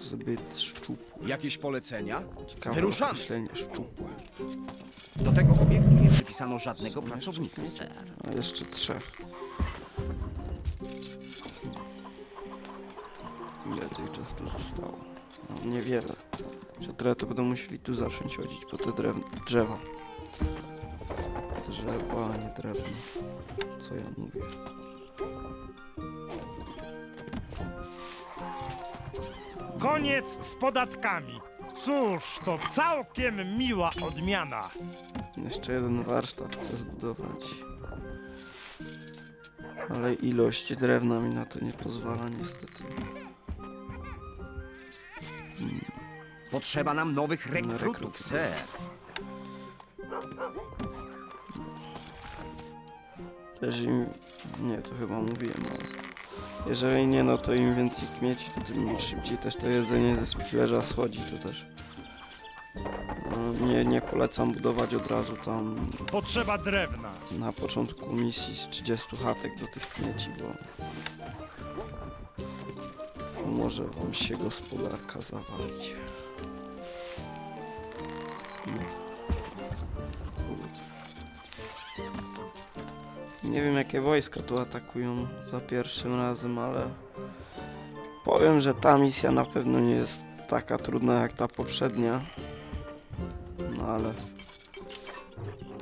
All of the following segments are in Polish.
Zbyt szczupły. Jakieś polecenia? Ciekawe Wyruszamy. określenie szczupłe. Do tego obiektu nie przypisano żadnego pracownika, ser. A jeszcze trzech. Ile drzew tu zostało? No, niewiele. Trochę to będą musieli tu zacząć chodzić po te drew drzewa. Drzewa, a nie drewno. Co ja mówię? Koniec z podatkami. Cóż, to całkiem miła odmiana. Jeszcze jeden warsztat chcę zbudować. Ale ilość drewna mi na to nie pozwala niestety. Potrzeba nam nowych rekrutów, rekrutów. ser. Też im... Nie, to chyba mówiłem, ale... Jeżeli nie, no to im więcej kmieci, to tym szybciej też to jedzenie ze spiklerza schodzi, to też... No, nie, nie polecam budować od razu tam Potrzeba drewna. na początku misji z 30 chatek do tych kmieci, bo... bo może wam się gospodarka zawalić. No. Nie wiem jakie wojska tu atakują za pierwszym razem, ale powiem, że ta misja na pewno nie jest taka trudna jak ta poprzednia. No ale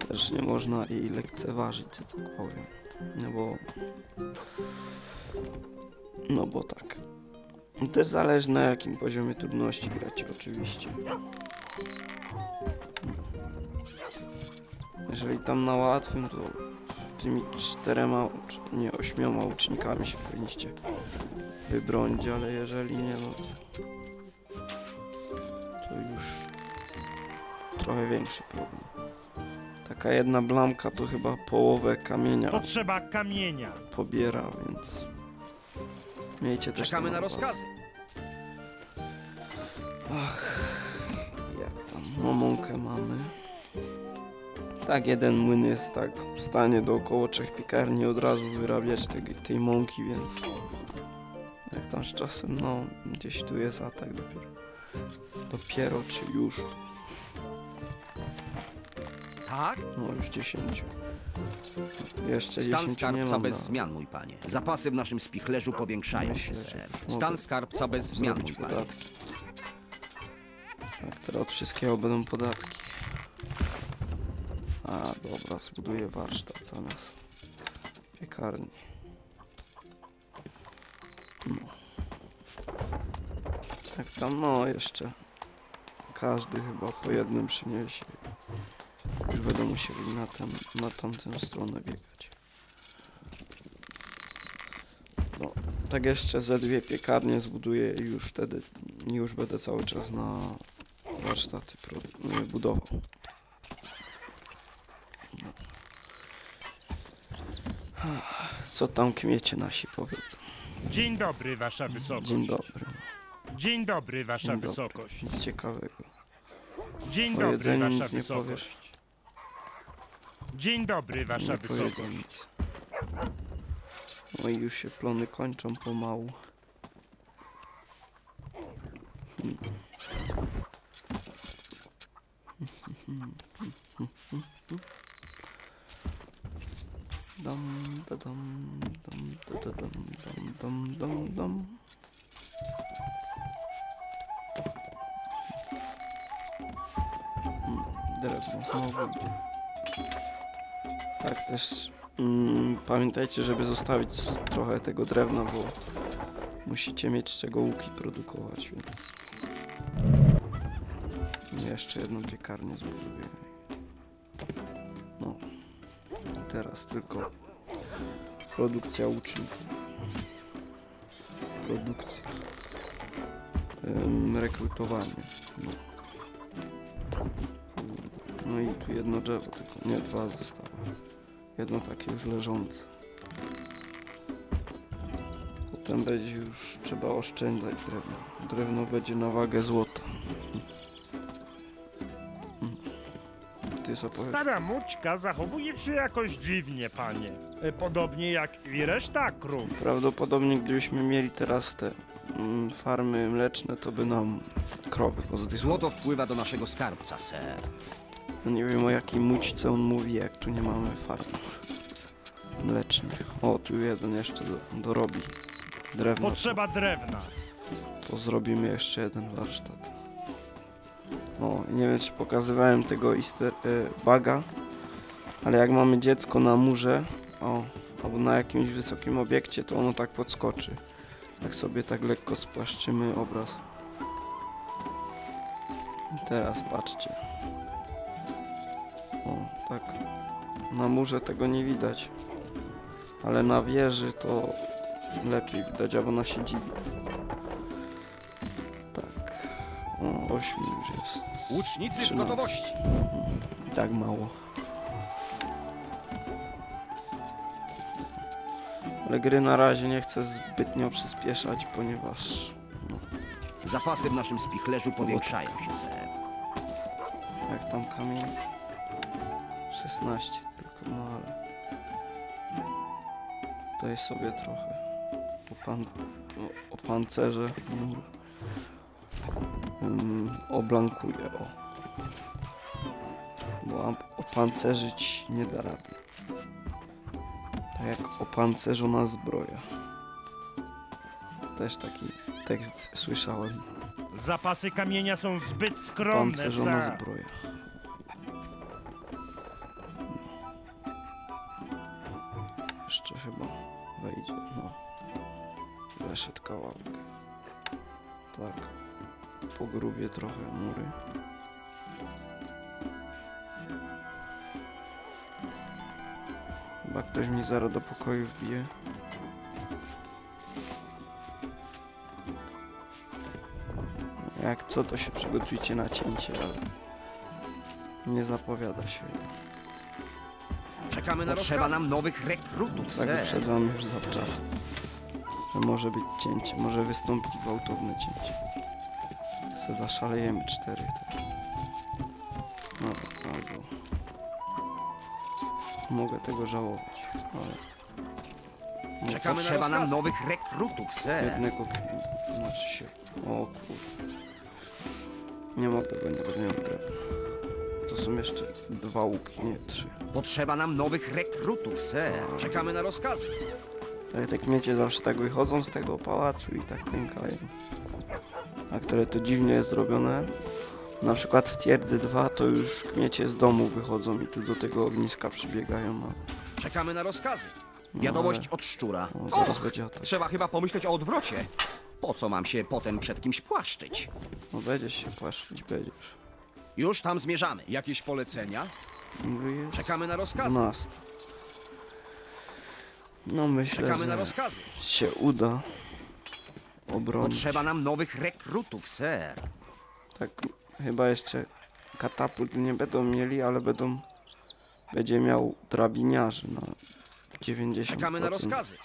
też nie można jej lekceważyć, że tak powiem. No bo... No bo tak. Też zależy na jakim poziomie trudności gracie oczywiście. Jeżeli tam na łatwym, to tymi czterema, nie ośmioma łucznikami się powinniście wybronić, ale jeżeli nie, no to już trochę większy problem. Taka jedna blamka to chyba połowę kamienia Potrzeba kamienia. pobiera, więc miejcie też Czekamy na rozkazy. Jak tam? No mąkę mamy. Tak, jeden młyn jest tak w stanie do około trzech piekarni od razu wyrabiać tej, tej mąki, więc jak tam z czasem, no gdzieś tu jest atak dopiero. Dopiero czy już? Tak? No już 10. Jeszcze Stan 10 nie skarbca mam. bez na- zmian, mój panie. Zapasy w naszym spichlerzu powiększają się, Myślę, mogę Stan skarbca bez zmian, mój zrobić panie. podatki. Tak, teraz od wszystkiego będą podatki. A, dobra, zbuduję warsztat zamiast piekarni. No. Jak tam, no jeszcze każdy chyba po jednym przyniesie. Już będą musieli na, ten, na tamtą stronę biegać. No, tak jeszcze ze dwie piekarnie zbuduję i już wtedy już będę cały czas na warsztaty nie, budował. Co tam kmiecie nasi powiedzą? Dzień dobry, wasza wysokość. Dzień dobry. Dzień dobry, wasza Dzień dobry. wysokość. Nic ciekawego. Dzień dobry, wasza nic nie wysokość. powiesz? Dzień dobry, wasza Nie wysokość. nic. No i już się plony kończą pomału. Da, dam, dam, da, da, dam, dam, dam, dam, dam. Mm, Drewno znowu idzie. Tak też mm, pamiętajcie, żeby zostawić trochę tego drewna, bo musicie mieć czego łuki produkować, więc jeszcze jedną piekarnię zbuduję. Teraz tylko produkcja łuczników. Produkcja. Ym, rekrutowanie. No. no i tu jedno drzewo, tylko nie dwa zostały. Jedno takie już leżące. Potem będzie już trzeba oszczędzać drewno. Drewno będzie na wagę złota. Ty co powiesz? Stara mućka zachowuje się jakoś dziwnie, panie. E, Podobnie jak i reszta krów. Prawdopodobnie gdybyśmy mieli teraz te mm, farmy mleczne, to by nam krowy pozdychały. Złoto wpływa do naszego skarbca, ser. No nie wiem o jakiej mućce on mówi, jak tu nie mamy farm mlecznych. O, tu jeden jeszcze do, dorobi drewno. Potrzeba drewna. To zrobimy jeszcze jeden warsztat. O, nie wiem czy pokazywałem tego easter e, baga, ale jak mamy dziecko na murze, o, albo na jakimś wysokim obiekcie, to ono tak podskoczy. Jak sobie tak lekko spłaszczymy obraz. I teraz patrzcie. O, tak. Na murze tego nie widać. Ale na wieży to lepiej widać, albo na siedzibie. 8 już jest. Łucznicy w gotowości. Mm, tak mało. Ale gry na razie nie chcę zbytnio przyspieszać, ponieważ... No. Zapasy w naszym spichlerzu powiększają się. Jak tam kamień? 16 tylko, no ale... Daj sobie trochę. O, pancerze oblankuję, o. Bo opancerzyć nie da rady. Tak jak opancerzona zbroja. Też taki tekst słyszałem. Zapasy kamienia są zbyt skromne, Pancerzona ser. zbroja. Jeszcze chyba wejdzie, no. Weszedł kawałek. Tak. Pogrubię trochę mury. Chyba ktoś mi zaraz do pokoju wbije. Jak co, to się przygotujcie na cięcie, ale nie zapowiada się. Czekamy na Potrzeba nam nowych rekrutów, Tak uprzedzam już zawczasu, że może być cięcie, może wystąpić gwałtowne cięcie. Se zaszalejemy cztery. Tak. No, albo... Mogę tego żałować, ale... No, Czekamy na Potrzeba nam nowych rekrutów, ser. Jednego, znaczy się... O kur... Nie mogę, bo nie będę miał drewna. To są jeszcze dwa łuki, nie trzy. Potrzeba nam nowych rekrutów, ser. Czekamy na rozkazy. Ale te kmiecie zawsze tak wychodzą z tego pałacu i tak pękają. A które to dziwnie jest zrobione. Na przykład w twierdzy 2 to już kmiecie z domu wychodzą i tu do tego ogniska przybiegają. A, Czekamy na rozkazy. Wiadomość ale- od szczura. o, zaraz Och, będzie atak. trzeba chyba pomyśleć o odwrocie. Po co mam się potem przed kimś płaszczyć? No będziesz się płaszczyć, będziesz. Już tam zmierzamy. Jakieś polecenia? Mówię, Czekamy na rozkazy. 12. No myślę, Czekamy na że rozkazy. się uda obronić. Potrzeba nam nowych rekrutów, ser. Tak, chyba jeszcze katapult nie będą mieli, ale będą... Będzie miał drabiniarzy na 90%. Czekamy na rozkazy.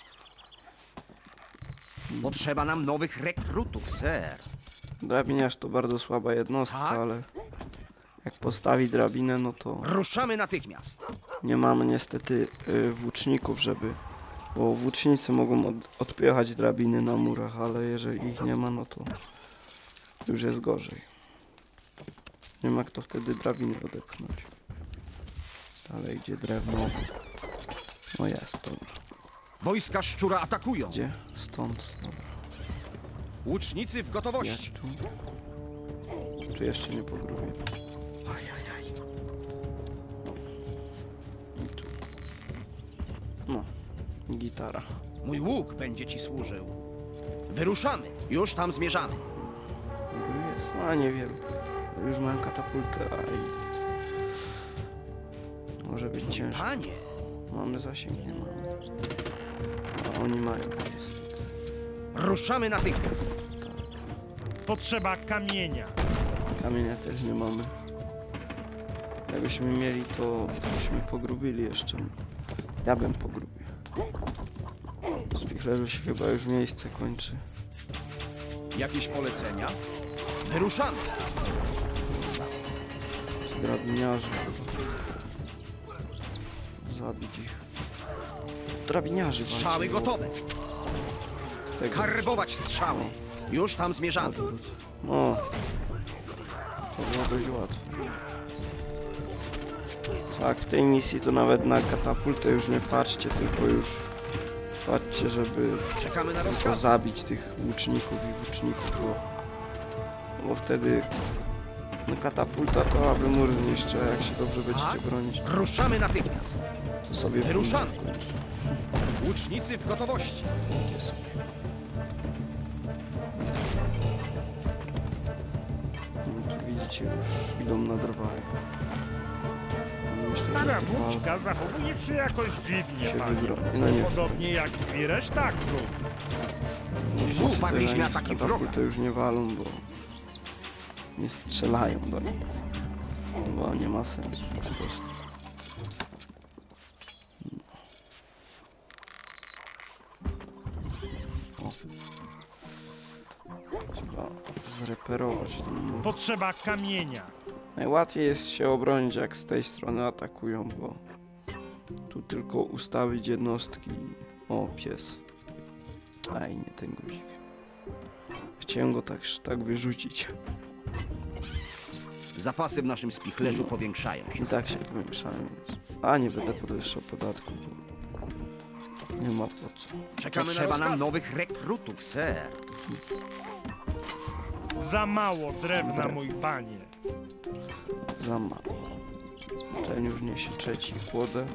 Potrzeba nam nowych rekrutów, ser. Drabiniarz to bardzo słaba jednostka, Tak? ale jak postawi drabinę, no to Ruszamy natychmiast. nie mamy niestety y, włóczników, żeby... Bo włócznicy mogą od, odpychać drabiny na murach, ale jeżeli ich nie ma, no to już jest gorzej. Nie ma kto wtedy drabiny odepchnąć. Dalej idzie drewno. No jest, dobra. Wojska szczura atakują. Gdzie? Stąd, dobra. Łucznicy w gotowości. tu. Tu jeszcze nie pogrubię. Ajajaj. No. I tu. No. Gitara. Mój łuk będzie ci służył. Wyruszamy. Już tam zmierzamy. Jest. A nie wiem. Już mam katapultę, a i... Może być ciężko. Panie, Mamy zasięg, nie mamy. A oni mają niestety. ruszamy natychmiast. Potrzeba kamienia. Kamienia też nie mamy. Jakbyśmy mieli, to byśmy pogrubili jeszcze. Ja bym pogrubił. Spichlerzu się chyba już miejsce kończy. Jakieś polecenia? Wyruszamy. Drabiniarze. Zabić ich. Drabiniarzy Strzały gotowe. tego Karbować strzały. Już tam zmierzamy. No. To było dość łatwe. Tak, w tej misji to nawet na katapultę już nie patrzcie, tylko już patrzcie, żeby Czekamy na tylko zabić tych łuczników i włóczników, bo, bo wtedy no katapulta to aby mur zniszczy, a jak się dobrze będziecie Tak. bronić, Ruszamy natychmiast. to sobie Wyruszamy. pójdzie w końcu. Łucznicy w gotowości. Takie. No tu widzicie już idą na drwale. Stara włóczka zachowuje się jakoś dziwnie, się wybroni. No nie Podobnie jak i reszta krów. No, Znów padliśmy na nich z ataki katapulty już nie walą, bo nie strzelają do nich. No, Bo nie ma sensu po prostu. No. Trzeba zreperować ten mur. Potrzeba kamienia. Najłatwiej jest się obronić jak z tej strony atakują, bo tu tylko ustawić jednostki. O, pies. Aj, nie ten guzik. Chciałem go tak, tak wyrzucić. Zapasy w naszym spichlerzu powiększają się. I tak się powiększają. A, nie będę podwyższał podatku, bo nie ma po co. Czekamy Potrzeba na nam nowych rekrutów, ser. Za mało drewna, Drewno. mój panie. Za mało. Ten już niesie trzeci kłodę.